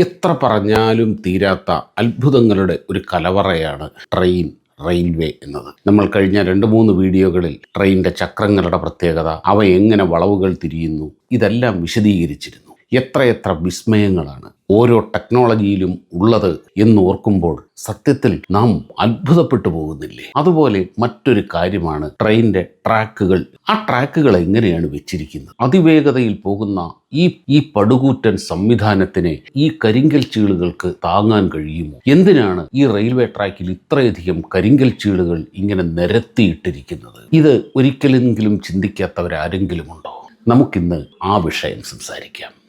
എത്ര പറഞ്ഞാലും തീരാത്ത അത്ഭുതങ്ങളുടെ ഒരു കലവറയാണ് ട്രെയിൻ റെയിൽവേ എന്നത്. നമ്മൾ കഴിഞ്ഞ രണ്ട് മൂന്ന് വീഡിയോകളിൽ ട്രെയിനിന്റെ ചക്രങ്ങളുടെ പ്രത്യേകത അവ എങ്ങനെ വളവുകൾ തിരിയുന്നു ഇതെല്ലാം വിശദീകരിച്ചിരുന്നു. എത്രയെത്ര വിസ്മയങ്ങളാണ് ഓരോ ടെക്നോളജിയിലും ഉള്ളത് എന്ന് ഓർക്കുമ്പോൾ സത്യത്തിൽ നാം അത്ഭുതപ്പെട്ടു പോകുന്നില്ലേ? അതുപോലെ മറ്റൊരു കാര്യമാണ് ട്രെയിനിന്റെ ട്രാക്കുകൾ. ആ ട്രാക്കുകൾ എങ്ങനെയാണ് വെച്ചിരിക്കുന്നത്? അതിവേഗതയിൽ പോകുന്ന ഈ ഈ പടുകൂറ്റൻ സംവിധാനത്തിനെ ഈ കരിങ്കൽ ചീളുകൾക്ക് താങ്ങാൻ കഴിയുമോ? എന്തിനാണ് ഈ റെയിൽവേ ട്രാക്കിൽ ഇത്രയധികം കരിങ്കൽ ചീളുകൾ ഇങ്ങനെ നിരത്തിയിട്ടിരിക്കുന്നത്? ഇത് ഒരിക്കലെങ്കിലും ചിന്തിക്കാത്തവരാരെങ്കിലും ഉണ്ടോ? നമുക്കിന്ന് ആ വിഷയം സംസാരിക്കാം.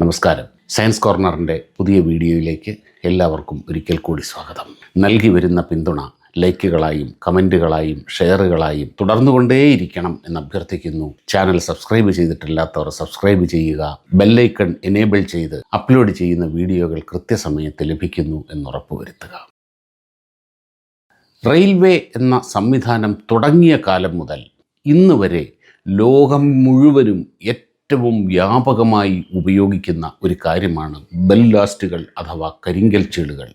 നമസ്കാരം. സയൻസ് കോർണറിന്റെ പുതിയ വീഡിയോയിലേക്ക് എല്ലാവർക്കും ഒരിക്കൽ കൂടി സ്വാഗതം. നൽകി വരുന്ന പിന്തുണ ലൈക്കുകളായും കമന്റുകളായും ഷെയറുകളായും തുടർന്നുകൊണ്ടേയിരിക്കണം എന്ന് അഭ്യർത്ഥിക്കുന്നു. ചാനൽ സബ്സ്ക്രൈബ് ചെയ്തിട്ടില്ലാത്തവർ സബ്സ്ക്രൈബ് ചെയ്യുക ബെല്ലൈക്കൺ എനേബിൾ ചെയ്ത് അപ്ലോഡ് ചെയ്യുന്ന വീഡിയോകൾ കൃത്യസമയത്ത് ലഭിക്കുന്നു എന്ന് ഉറപ്പുവരുത്തുക റെയിൽവേ എന്ന സംവിധാനം തുടങ്ങിയ കാലം മുതൽ ഇന്ന് വരെ ലോകം മുഴുവനും ഏറ്റവും വ്യാപകമായി ഉപയോഗിക്കുന്ന ഒരു കാര്യമാണ് ബെല്ലാസ്റ്റുകൾ അഥവാ കരിങ്കൽ ചീളുകൾ.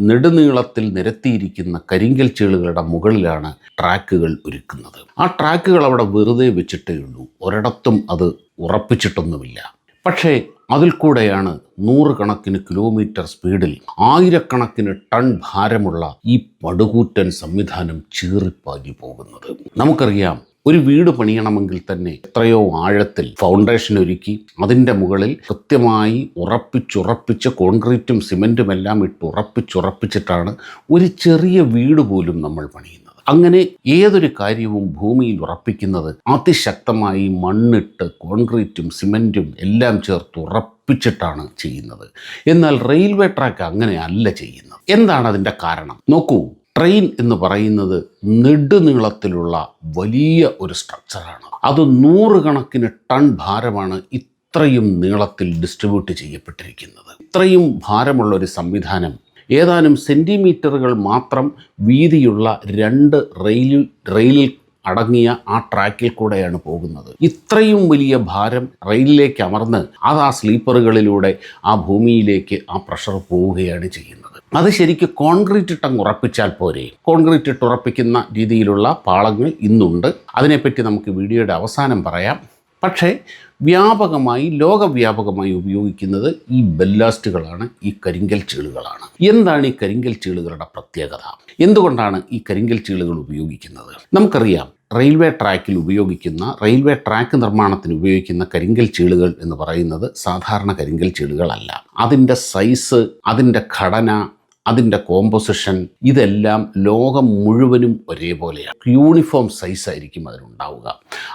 നെടുനീളത്തിൽ നിരത്തിയിരിക്കുന്ന കരിങ്കൽ ചീളുകളുടെ മുകളിലാണ് ട്രാക്കുകൾ ഒരുക്കുന്നത്. ആ ട്രാക്കുകൾ അവിടെ വെറുതെ വെച്ചിട്ടേ ഉള്ളൂ. ഒരിടത്തും അത് ഉറപ്പിച്ചിട്ടൊന്നുമില്ല. പക്ഷേ അതിൽ കൂടെയാണ് നൂറുകണക്കിന് കിലോമീറ്റർ സ്പീഡിൽ ആയിരക്കണക്കിന് ടൺ ഭാരമുള്ള ഈ പടുകൂറ്റൻ സംവിധാനം ചീറിപ്പാഞ്ഞു പോകുന്നത്. നമുക്കറിയാം ഒരു വീട് പണിയണമെങ്കിൽ തന്നെ എത്രയോ ആഴത്തിൽ ഫൗണ്ടേഷൻ ഒരുക്കി അതിന്റെ മുകളിൽ കൃത്യമായി ഉറപ്പിച്ചുറപ്പിച്ച് കോൺക്രീറ്റും സിമെന്റും എല്ലാം ഇട്ട് ഉറപ്പിച്ചുറപ്പിച്ചിട്ടാണ് ഒരു ചെറിയ വീട് പോലും നമ്മൾ പണിയുന്നത്. അങ്ങനെ ഏതൊരു കാര്യവും ഭൂമിയിൽ ഉറപ്പിക്കുന്നത് അതിശക്തമായി മണ്ണിട്ട് കോൺക്രീറ്റും സിമെന്റും എല്ലാം ചേർത്ത് ഉറപ്പിച്ചിട്ടാണ് ചെയ്യുന്നത്. എന്നാൽ റെയിൽവേ ട്രാക്ക് അങ്ങനെ അല്ല ചെയ്യുന്നത്. എന്താണ് അതിന്റെ കാരണം? നോക്കൂ. ട്രെയിൻ എന്ന് പറയുന്നത് നെടുനീളത്തിലുള്ള വലിയ ഒരു സ്ട്രക്ചറാണ്. അത് നൂറുകണക്കിന് ടൺ ഭാരമാണ് ഇത്രയും നീളത്തിൽ ഡിസ്ട്രിബ്യൂട്ട് ചെയ്യപ്പെട്ടിരിക്കുന്നത്. ഇത്രയും ഭാരമുള്ള ഒരു സംവിധാനം ഏതാനും സെന്റിമീറ്ററുകൾ മാത്രം വീതിയുള്ള രണ്ട് റെയിൽ റെയിലിൽ അടങ്ങിയ ആ ട്രാക്കിൽ കൂടെയാണ് പോകുന്നത്. ഇത്രയും വലിയ ഭാരം റെയിലിലേക്ക് അമർന്ന് അത് ആ സ്ലീപ്പറുകളിലൂടെ ആ ഭൂമിയിലേക്ക് ആ പ്രഷർ പോവുകയാണ് ചെയ്യുന്നത്. അത് ശരിക്കും കോൺക്രീറ്റ് ഇട്ടങ്ങ് ഉറപ്പിച്ചാൽ പോരെ. കോൺക്രീറ്റ് ഇട്ട് ഉറപ്പിക്കുന്ന രീതിയിലുള്ള പാളങ്ങൾ ഇന്നുണ്ട്. അതിനെപ്പറ്റി നമുക്ക് വീഡിയോയുടെ അവസാനം പറയാം. പക്ഷേ വ്യാപകമായി ലോകവ്യാപകമായി ഉപയോഗിക്കുന്നത് ഈ ബെല്ലാസ്റ്റുകളാണ് ഈ കരിങ്കൽ ചീളുകളാണ്. എന്താണ് ഈ കരിങ്കൽ ചീളുകളുടെ പ്രത്യേകത? എന്തുകൊണ്ടാണ് ഈ കരിങ്കൽ ചീളുകൾ ഉപയോഗിക്കുന്നത്? നമുക്കറിയാം റെയിൽവേ ട്രാക്കിൽ ഉപയോഗിക്കുന്ന റെയിൽവേ ട്രാക്ക് നിർമ്മാണത്തിന് ഉപയോഗിക്കുന്ന കരിങ്കൽ ചീളുകൾ എന്ന് പറയുന്നത് സാധാരണ കരിങ്കൽ ചീളുകളല്ല. അതിന്റെ സൈസ് അതിന്റെ ഘടന അതിന്റെ കോമ്പോസിഷൻ ഇതെല്ലാം ലോകം മുഴുവനും ഒരേപോലെയാണ്. യൂണിഫോം സൈസ് ആയിരിക്കും അതിനുണ്ടാവുക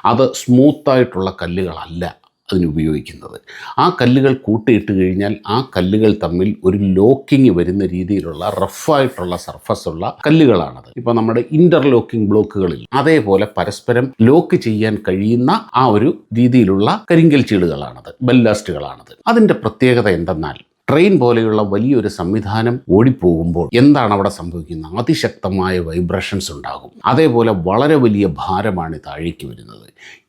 അത് സ്മൂത്തായിട്ടുള്ള കല്ലുകളല്ല അതിനുപയോഗിക്കുന്നത് ആ കല്ലുകൾ കൂട്ടിയിട്ട് കഴിഞ്ഞാൽ ആ കല്ലുകൾ തമ്മിൽ ഒരു ലോക്കിംഗ് വരുന്ന രീതിയിലുള്ള റഫായിട്ടുള്ള സർഫസ് ഉള്ള കല്ലുകളാണത്. ഇപ്പോൾ നമ്മുടെ ഇന്റർലോക്കിംഗ് ബ്ലോക്കുകളിൽ അതേപോലെ പരസ്പരം ലോക്ക് ചെയ്യാൻ കഴിയുന്ന ആ ഒരു രീതിയിലുള്ള കരിങ്കൽ ചീടുകളാണത് ബെല്ലാസ്റ്റുകളാണത് അതിന്റെ പ്രത്യേകത എന്തെന്നാൽ ട്രെയിൻ പോലെയുള്ള വലിയൊരു സംവിധാനം ഓടിപ്പോകുമ്പോൾ എന്താണ് അവിടെ സംഭവിക്കുന്നത്? അതിശക്തമായ വൈബ്രേഷൻസ് ഉണ്ടാകും. അതേപോലെ വളരെ വലിയ ഭാരമാണ് താഴേക്ക് വരുന്നത്.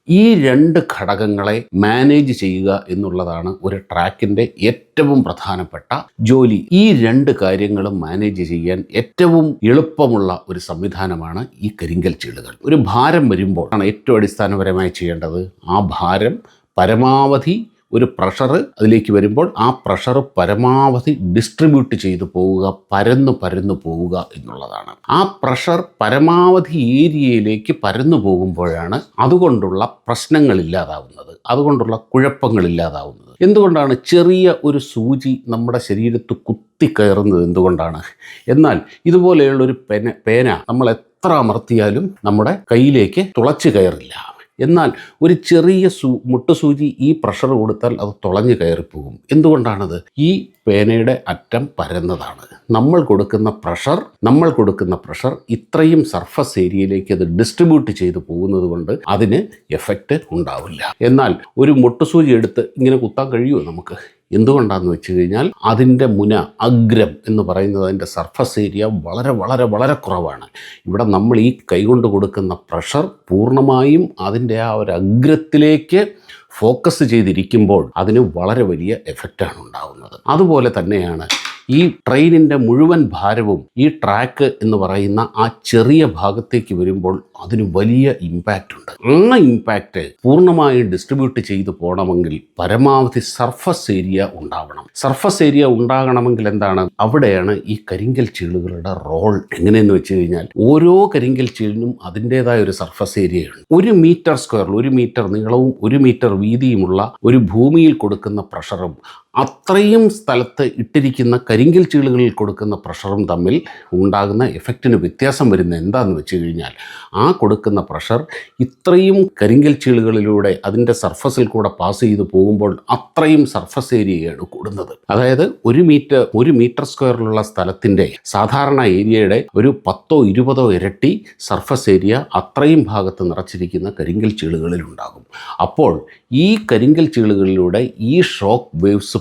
ഈ രണ്ട് ഘടകങ്ങളെ മാനേജ് ചെയ്യുക എന്നുള്ളതാണ് ഒരു ട്രാക്കിന്റെ ഏറ്റവും പ്രധാനപ്പെട്ട ജോലി. ഈ രണ്ട് കാര്യങ്ങളും മാനേജ് ചെയ്യാൻ ഏറ്റവും എളുപ്പമുള്ള ഒരു സംവിധാനമാണ് ഈ കരിങ്കൽ ചീളുകൾ. ഒരു ഭാരം വരുമ്പോൾ ആണ് ഏറ്റവും അടിസ്ഥാനപരമായി ചെയ്യേണ്ടത് ആ ഭാരം പരമാവധി ഒരു പ്രഷർ അതിലേക്ക് വരുമ്പോൾ ആ പ്രഷർ പരമാവധി ഡിസ്ട്രിബ്യൂട്ട് ചെയ്തു പോവുക പരന്നു പരന്നു പോവുക എന്നുള്ളതാണ്. ആ പ്രഷർ പരമാവധി ഏരിയയിലേക്ക് പരന്നു പോകുമ്പോഴാണ് അതുകൊണ്ടുള്ള പ്രശ്നങ്ങൾ ഇല്ലാതാവുന്നത് അതുകൊണ്ടുള്ള കുഴപ്പങ്ങൾ ഇല്ലാതാവുന്നത്. എന്തുകൊണ്ടാണ് ചെറിയ ഒരു സൂചി നമ്മുടെ ശരീരത്ത് കുത്തിക്കയറുന്നത് എന്തുകൊണ്ടാണ്? എന്നാൽ ഇതുപോലെയുള്ളൊരു പെന പേന നമ്മൾ എത്ര അമർത്തിയാലും നമ്മുടെ കയ്യിലേക്ക് തുളച്ചു കയറില്ല. എന്നാൽ ഒരു ചെറിയ സൂ മുട്ടുസൂചി ഈ പ്രഷർ കൊടുത്താൽ അത് തുളഞ്ഞു കയറിപ്പോകും. എന്തുകൊണ്ടാണത്? ഈ പേനയുടെ അറ്റം പരന്നതാണ്. നമ്മൾ കൊടുക്കുന്ന പ്രഷർ നമ്മൾ കൊടുക്കുന്ന പ്രഷർ ഇത്രയും സർഫസ് ഏരിയയിലേക്ക് അത് ഡിസ്ട്രിബ്യൂട്ട് ചെയ്ത് പോകുന്നത് കൊണ്ട് അതിന് എഫക്റ്റ് ഉണ്ടാവില്ല. എന്നാൽ ഒരു മുട്ടുസൂചി എടുത്ത് ഇങ്ങനെ കുത്താൻ കഴിയുമോ നമുക്ക്? എന്തുകൊണ്ടാണെന്ന് വെച്ച് കഴിഞ്ഞാൽ അതിന്റെ മുന അഗ്രം എന്ന് പറയുന്നത് അതിന്റെ സർഫസ് ഏരിയ വളരെ വളരെ വളരെ കുറവാണ്. ഇവിടെ നമ്മൾ ഈ കൈകൊണ്ട് കൊടുക്കുന്ന പ്രഷർ പൂർണമായും അതിന്റെ ആ ഒരു അഗ്രത്തിലേക്ക് ഫോക്കസ് ചെയ്തിരിക്കുമ്പോൾ അതിന് വളരെ വലിയ എഫക്റ്റാണ് ഉണ്ടാകുന്നത് അതുപോലെ തന്നെയാണ് ഈ ട്രെയിനിന്റെ മുഴുവൻ ഭാരവും ഈ ട്രാക്ക് എന്ന് പറയുന്ന ആ ചെറിയ ഭാഗത്തേക്ക് വരുമ്പോൾ അതിന് വലിയ ഇമ്പാക്റ്റ് ഉണ്ട്. ആ ഇമ്പാക്റ്റ് പൂർണമായും ഡിസ്ട്രിബ്യൂട്ട് ചെയ്തു പോകണമെങ്കിൽ പരമാവധി സർഫസ് ഏരിയ ഉണ്ടാവണം. സർഫസ് ഏരിയ ഉണ്ടാകണമെങ്കിൽ എന്താണ്? അവിടെയാണ് ഈ കരിങ്കൽ ചീളുകളുടെ റോൾ എങ്ങനെയെന്ന് വെച്ച് കഴിഞ്ഞാൽ ഓരോ കരിങ്കൽ ചീളിനും അതിന്റെതായ ഒരു സർഫസ് ഏരിയയുണ്ട് ഒരു മീറ്റർ സ്ക്വയറിൽ ഒരു മീറ്റർ നീളവും ഒരു മീറ്റർ വീതിയുമുള്ള ഒരു ഭൂമിയിൽ കൊടുക്കുന്ന പ്രഷറും അത്രയും സ്ഥലത്ത് ഇട്ടിരിക്കുന്ന കരിങ്കൽ ചീളുകളിൽ കൊടുക്കുന്ന പ്രഷറും തമ്മിൽ ഉണ്ടാകുന്ന എഫക്റ്റിന് വ്യത്യാസം വരുന്ന എന്താണെന്ന് വെച്ച് കഴിഞ്ഞാൽ ആ കൊടുക്കുന്ന പ്രഷർ ഇത്രയും കരിങ്കൽ ചീളുകളിലൂടെ അതിന്റെ സർഫസിൽ കൂടെ പാസ് ചെയ്ത് പോകുമ്പോൾ അത്രയും സർഫസ് ഏരിയയാണ് കൂടുന്നത്. അതായത് ഒരു മീറ്റർ ഒരു മീറ്റർ സ്ക്വയറിലുള്ള സ്ഥലത്തിന്റെ സാധാരണ ഏരിയയുടെ ഒരു പത്തോ ഇരുപതോ ഇരട്ടി സർഫസ് ഏരിയ അത്രയും ഭാഗത്ത് നിറച്ചിരിക്കുന്ന കരിങ്കൽ ചീളുകളിൽ ഉണ്ടാകും. അപ്പോൾ ഈ കരിങ്കൽ ചീളുകളിലൂടെ ഈ ഷോക്ക് വേവ്സ്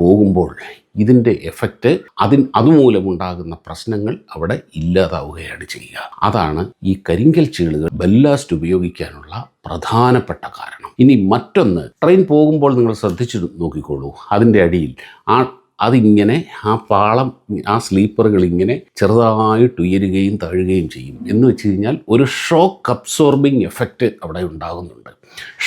പോകുമ്പോൾ ഇതിന്റെ എഫക്റ്റ് അതിൻ അതുമൂലമുണ്ടാകുന്ന പ്രശ്നങ്ങൾ അവിടെ ഇല്ലാതാവുകയാണ് ചെയ്യുക. അതാണ് ഈ കരിങ്കൽ ചീളുകൾ ബെല്ലാസ്റ്റ് ഉപയോഗിക്കാനുള്ള പ്രധാനപ്പെട്ട കാരണം. ഇനി മറ്റൊന്ന് ട്രെയിൻ പോകുമ്പോൾ നിങ്ങൾ ശ്രദ്ധിച്ചു നോക്കിക്കോളൂ. അതിന്റെ അടിയിൽ ആ അതിങ്ങനെ ആ പാളം ആ സ്ലീപ്പറുകൾ ഇങ്ങനെ ചെറുതായിട്ട് ഉയരുകയും താഴുകയും ചെയ്യും. എന്ന് വെച്ച് കഴിഞ്ഞാൽ ഒരു ഷോക്ക് അബ്സോർബിങ് എഫക്റ്റ് അവിടെ ഉണ്ടാകുന്നുണ്ട്.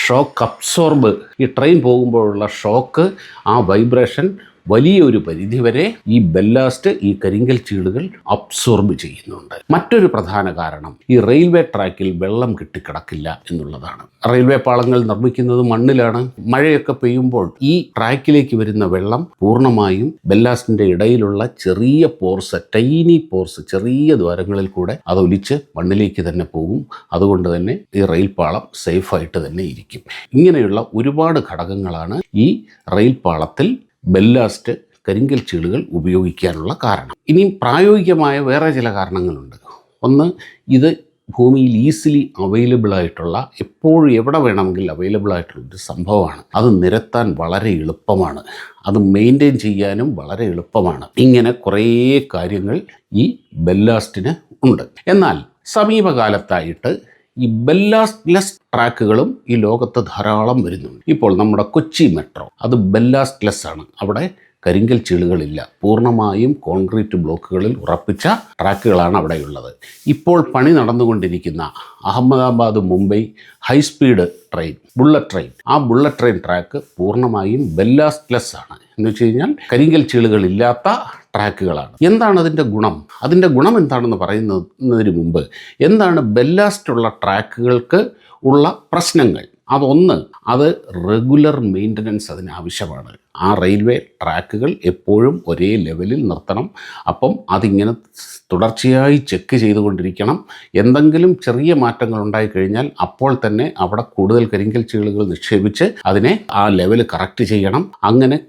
ഷോക്ക് അബ്സോർബ് ഈ ട്രെയിൻ പോകുമ്പോഴുള്ള ഷോക്ക് ആ വൈബ്രേഷൻ വലിയൊരു പരിധിവരെ ഈ ബെല്ലാസ്റ്റ് ഈ കരിങ്കൽ ചീടുകൾ അബ്സോർബ് ചെയ്യുന്നുണ്ട്. മറ്റൊരു പ്രധാന കാരണം ഈ റെയിൽവേ ട്രാക്കിൽ വെള്ളം കിട്ടിക്കിടക്കില്ല എന്നുള്ളതാണ്. റെയിൽവേ പാളങ്ങൾ നിർമ്മിക്കുന്നത് മണ്ണിലാണ്. മഴയൊക്കെ പെയ്യുമ്പോൾ ഈ ട്രാക്കിലേക്ക് വരുന്ന വെള്ളം പൂർണമായും ബെല്ലാസ്റ്റിന്റെ ഇടയിലുള്ള ചെറിയ പോർസ് ടൈനി പോർസ് ചെറിയ ദ്വാരങ്ങളിൽ കൂടെ അത് ഒലിച്ച് മണ്ണിലേക്ക് തന്നെ പോകും. അതുകൊണ്ട് തന്നെ ഈ റെയിൽ പാളം സേഫായിട്ട് തന്നെ ഇരിക്കും. ഇങ്ങനെയുള്ള ഒരുപാട് ഘടകങ്ങളാണ് ഈ റെയിൽ പാളത്തിൽ ബെല്ലാസ്റ്റ് കരിങ്കൽ ചീളുകൾ ഉപയോഗിക്കാനുള്ള കാരണം. ഇനിയും പ്രായോഗികമായ വേറെ ചില കാരണങ്ങളുണ്ട്. ഒന്ന് ഇത് ഭൂമിയിൽ ഈസിലി അവൈലബിൾ ആയിട്ടുള്ള എപ്പോഴും എവിടെ വേണമെങ്കിൽ അവൈലബിൾ ആയിട്ടുള്ള ഒരു സംഭവമാണ്. അത് നിരത്താൻ വളരെ എളുപ്പമാണ്. അത് മെയിന്റെയിൻ ചെയ്യാനും വളരെ എളുപ്പമാണ്. ഇങ്ങനെ കുറേ കാര്യങ്ങൾ ഈ ബെല്ലാസ്റ്റിന് ഉണ്ട്. എന്നാൽ സമീപകാലത്തായിട്ട് ഈ ബെല്ലാസ്റ്റ്ലെസ് ട്രാക്കുകളും ഈ ലോകത്ത് ധാരാളം വരുന്നുണ്ട്. ഇപ്പോൾ നമ്മുടെ കൊച്ചി മെട്രോ അത് ബെല്ലാസ്റ്റ്ലെസ് ആണ്. അവിടെ കരിങ്കൽ ചീളുകളില്ല. പൂർണമായും കോൺക്രീറ്റ് ബ്ലോക്കുകളിൽ ഉറപ്പിച്ച ട്രാക്കുകളാണ് അവിടെയുള്ളത്. ഇപ്പോൾ പണി നടന്നുകൊണ്ടിരിക്കുന്ന Ahmedabad Mumbai high speed train bullet train. ആ ബുള്ളറ്റ് ട്രെയിൻ ട്രാക്ക് പൂർണമായും ബെല്ലാസ്റ്റ്ലെസ് ആണ്. എന്ന് വെച്ച് കഴിഞ്ഞാൽ കരിങ്കൽ ചീളുകളില്ലാത്ത ട്രാക്കുകളാണ്. എന്താണ് അതിന്റെ ഗുണം? അതിന്റെ ഗുണം എന്താണെന്ന് പറയുന്നതിന് മുമ്പ് എന്താണ് ബെല്ലാസ്റ്റുള്ള ട്രാക്കുകൾക്ക് ഉള്ള പ്രശ്നങ്ങൾ? അതൊന്ന് അത് റെഗുലർ മെയിന്റനൻസ് അതിന് ആവശ്യമാണ് ആ റെയിൽവേ ട്രാക്കുകൾ എപ്പോഴും ഒരേ ലെവലിൽ നിർത്തണം. അപ്പം അതിങ്ങനെ തുടർച്ചയായി ചെക്ക് ചെയ്തുകൊണ്ടിരിക്കണം. എന്തെങ്കിലും ചെറിയ മാറ്റങ്ങൾ ഉണ്ടായിക്കഴിഞ്ഞാൽ അപ്പോൾ തന്നെ അവിടെ കൂടുതൽ കരിങ്കൽ ചീളുകൾ നിക്ഷേപിച്ച് അതിനെ ആ ലെവൽ കറക്റ്റ് ചെയ്യണം. അങ്ങനെ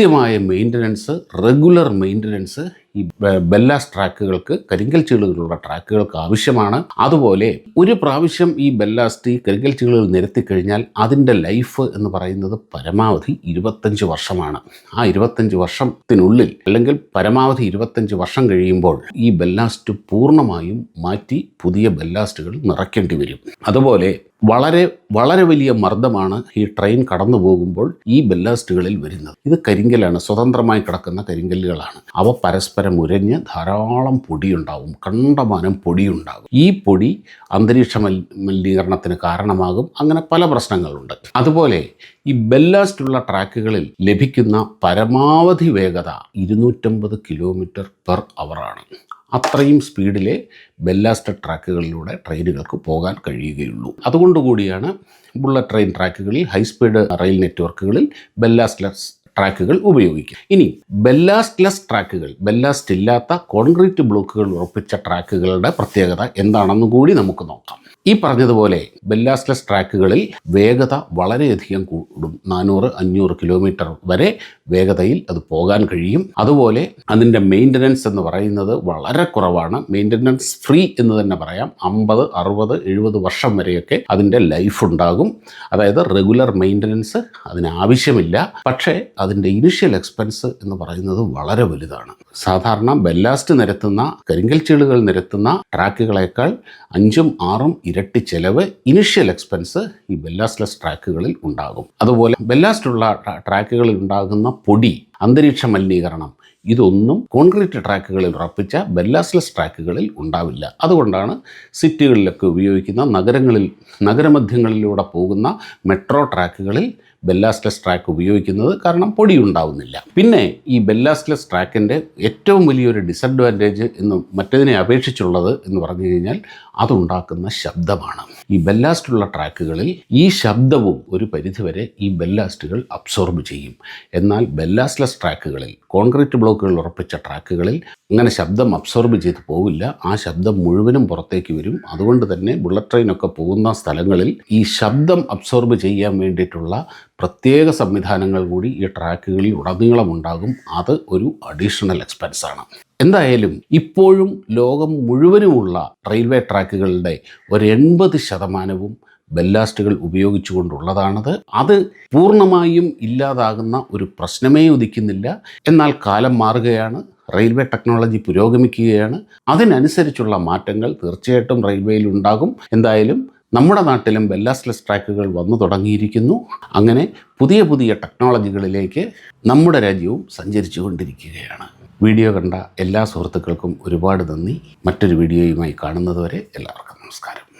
കൃത്യമായ മെയിന്റനൻസ് റെഗുലർ മെയിന്റനൻസ് ഈ ബെല്ലാസ് ട്രാക്കുകൾക്ക് കരിങ്കൽ ചീളുകളുള്ള ട്രാക്കുകൾക്ക് ആവശ്യമാണ്. അതുപോലെ ഒരു പ്രാവശ്യം ഈ ബെല്ലാസ്റ്റ് ഈ കരിങ്കൽ ചീളുകൾ നിരത്തി കഴിഞ്ഞാൽ അതിന്റെ ലൈഫ് എന്ന് പറയുന്നത് പരമാവധി ഇരുപത്തഞ്ച് വർഷമാണ്. ആ ഇരുപത്തഞ്ച് വർഷത്തിനുള്ളിൽ അല്ലെങ്കിൽ പരമാവധി ഇരുപത്തഞ്ച് വർഷം കഴിയുമ്പോൾ ഈ ബെല്ലാസ്റ്റ് പൂർണമായും മാറ്റി പുതിയ ബെല്ലാസ്റ്റുകൾ നിറയ്ക്കേണ്ടി വരും. അതുപോലെ വളരെ വളരെ വലിയ മർദ്ദമാണ് ഈ ട്രെയിൻ കടന്നു പോകുമ്പോൾ ഈ ബെല്ലാസ്റ്റുകളിൽ വരുന്നത്. ഇത് കരിങ്കലാണ് സ്വതന്ത്രമായി കിടക്കുന്ന കരിങ്കല്ലുകളാണ്. അവ പരസ്പരം ഉരഞ്ഞ് ധാരാളം പൊടിയുണ്ടാവും കണ്ടമാനം പൊടിയുണ്ടാകും. ഈ പൊടി അന്തരീക്ഷ മലിനീകരണത്തിന് കാരണമാകും. അങ്ങനെ പല പ്രശ്നങ്ങളുണ്ട്. അതുപോലെ ഈ ബെല്ലാസ്റ്റുള്ള ട്രാക്കുകളിൽ ലഭിക്കുന്ന പരമാവധി വേഗത ഇരുന്നൂറ്റമ്പത് കിലോമീറ്റർ പെർ അവറാണ്. അത്രയും സ്പീഡിലെ ബെല്ലാസ്റ്റ് ട്രാക്കുകളിലൂടെ ട്രെയിനുകൾക്ക് പോകാൻ കഴിയുകയുള്ളൂ. അതുകൊണ്ടുകൂടിയാണ് ബുള്ളറ്റ് ട്രെയിൻ ട്രാക്കുകളിൽ ഹൈ സ്പീഡ് റെയിൽ നെറ്റ്വർക്കുകളിൽ ബെല്ലാസ്റ്റ്ലെസ് ട്രാക്കുകൾ ഉപയോഗിക്കും. ഇനി ബെല്ലാസ്റ്റ്ലെസ് ട്രാക്കുകൾ ബെല്ലാസ്റ്റ് ഇല്ലാത്ത കോൺക്രീറ്റ് ബ്ലോക്കുകൾ ഉറപ്പിച്ച ട്രാക്കുകളുടെ പ്രത്യേകത എന്താണെന്ന് കൂടി നമുക്ക് നോക്കാം. ഈ പറഞ്ഞതുപോലെ ബെല്ലാസ്റ്റ്ലെസ് ട്രാക്കുകളിൽ വേഗത വളരെയധികം കൂടും. നാനൂറ് അഞ്ഞൂറ് കിലോമീറ്റർ വരെ വേഗതയിൽ അത് പോകാൻ കഴിയും. അതുപോലെ അതിന്റെ മെയിന്റനൻസ് എന്ന് പറയുന്നത് വളരെ കുറവാണ്. മെയിന്റനൻസ് ഫ്രീ എന്ന് തന്നെ പറയാം. അമ്പത് അറുപത് എഴുപത് വർഷം വരെയൊക്കെ അതിന്റെ ലൈഫ് ഉണ്ടാകും. അതായത് റെഗുലർ മെയിന്റനൻസ് അതിനാവശ്യമില്ല. പക്ഷേ അതിന്റെ ഇനിഷ്യൽ എക്സ്പെൻസ് എന്ന് പറയുന്നത് വളരെ വലുതാണ്. സാധാരണ ബെല്ലാസ്റ്റ് നിരത്തുന്ന കരിങ്കൽ ചീളുകൾ നിരത്തുന്ന ട്രാക്കുകളേക്കാൾ അഞ്ചും ആറും ഇരട്ടി ചെലവ് ഇനിഷ്യൽ എക്സ്പെൻസ് ഈ ബെല്ലാസ്റ്റ്ലെസ് ട്രാക്കുകളിൽ ഉണ്ടാകും. അതുപോലെ ബെല്ലാസ്റ്റുള്ള ട്രാ- ട്രാക്കുകളിൽ ഉണ്ടാകുന്ന പൊടി അന്തരീക്ഷ മലിനീകരണം ഇതൊന്നും കോൺക്രീറ്റ് ട്രാക്കുകളിൽ ഉറപ്പിച്ച ബെല്ലാസ്ലെസ് ട്രാക്കുകളിൽ ഉണ്ടാവില്ല. അതുകൊണ്ടാണ് സിറ്റികളിലൊക്കെ ഉപയോഗിക്കുന്ന നഗരങ്ങളിൽ നഗരമധ്യങ്ങളിലൂടെ പോകുന്ന മെട്രോ ട്രാക്കുകളിൽ ബെല്ലാസ്ലെസ് ട്രാക്ക് ഉപയോഗിക്കുന്നത് കാരണം പൊടി ഉണ്ടാവുന്നില്ല പിന്നെ ഈ ബെല്ലാസ്റ്റ്ലെസ് ട്രാക്കിന്റെ ഏറ്റവും വലിയൊരു ഡിസഡ്വാന്റേജ് എന്ന് മറ്റതിനെ അപേക്ഷിച്ചുള്ളത് എന്ന് പറഞ്ഞു കഴിഞ്ഞാൽ അതുണ്ടാക്കുന്ന ശബ്ദമാണ്. ഈ ബെല്ലാസ്റ്റുള്ള ട്രാക്കുകളിൽ ഈ ശബ്ദവും ഒരു പരിധിവരെ ഈ ബെല്ലാസ്റ്റുകൾ അബ്സോർബ് ചെയ്യും. എന്നാൽ ബെല്ലാസ്റ്റ്ലെസ് ട്രാക്കുകളിൽ കോൺക്രീറ്റ് ബ്ലോക്കുകൾ ഉറപ്പിച്ച ട്രാക്കുകളിൽ അങ്ങനെ ശബ്ദം അബ്സോർബ് ചെയ്ത് പോവില്ല. ആ ശബ്ദം മുഴുവനും പുറത്തേക്ക് വരും. അതുകൊണ്ട് തന്നെ ബുള്ളറ്റ് ട്രെയിനൊക്കെ പോകുന്ന സ്ഥലങ്ങളിൽ ഈ ശബ്ദം അബ്സോർബ് ചെയ്യാൻ വേണ്ടിയിട്ടുള്ള പ്രത്യേക സംവിധാനങ്ങൾ കൂടി ഈ ട്രാക്കുകളിൽ ഉടനീളം ഉണ്ടാകും അത് ഒരു അഡീഷണൽ എക്സ്പെൻസ് ആണ്. എന്തായാലും ഇപ്പോഴും ലോകം മുഴുവനുമുള്ള റെയിൽവേ ട്രാക്കുകളുടെ ഒരു എൺപത് ശതമാനവും ബെല്ലാസ്റ്റുകൾ ഉപയോഗിച്ചുകൊണ്ടുള്ളതാണത്. അത് പൂർണമായും ഇല്ലാതാകുന്ന ഒരു പ്രശ്നമേ ഉദിക്കുന്നില്ല. എന്നാൽ കാലം മാറുകയാണ്. റെയിൽവേ ടെക്നോളജി പുരോഗമിക്കുകയാണ്. അതിനനുസരിച്ചുള്ള മാറ്റങ്ങൾ തീർച്ചയായിട്ടും റെയിൽവേയിൽ ഉണ്ടാകും. എന്തായാലും നമ്മുടെ നാട്ടിലും ബെല്ലാസ്ലെസ് ട്രാക്കുകൾ വന്നു തുടങ്ങിയിരിക്കുന്നു. അങ്ങനെ പുതിയ പുതിയ ടെക്നോളജികളിലേക്ക് നമ്മുടെ രാജ്യവും സഞ്ചരിച്ചു കൊണ്ടിരിക്കുകയാണ്. വീഡിയോ കണ്ട എല്ലാ സുഹൃത്തുക്കൾക്കും ഒരുപാട് നന്ദി. മറ്റൊരു വീഡിയോയുമായി കാണുന്നതുവരെ എല്ലാവർക്കും നമസ്കാരം.